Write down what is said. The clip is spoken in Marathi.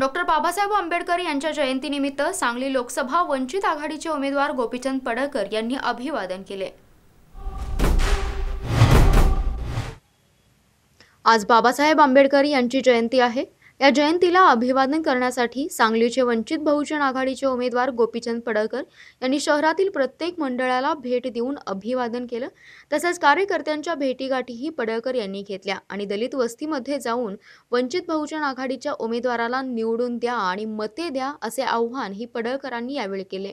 डॉक्टर बाबासाहेब आंबेडकर यांच्या जयंतीनिमित्त सांगली लोकसभा वंचित आघाडीचे उमेदवार गोपीचंद पडळकर यांनी अभिवादन केले. आज बाबासाहेब आंबेडकर यांची जयंती आहे. या जयंतीला अभिवादन करण्यासाठी सांगलीचे वंचित बहुजन आघाडीचे उमेदवार गोपीचंद पडळकर यांनी शहरातील प्रत्येक मंडळाला भेट देऊन अभिवादन केलं. तसंच कार्यकर्त्यांच्या भेटीगाठीही पडळकर यांनी घेतल्या. आणि दलित वस्तीमध्ये जाऊन वंचित बहुजन आघाडीच्या उमेदवाराला निवडून द्या आणि मते द्या असे आव्हान ही पडळकरांनी यावेळी केले.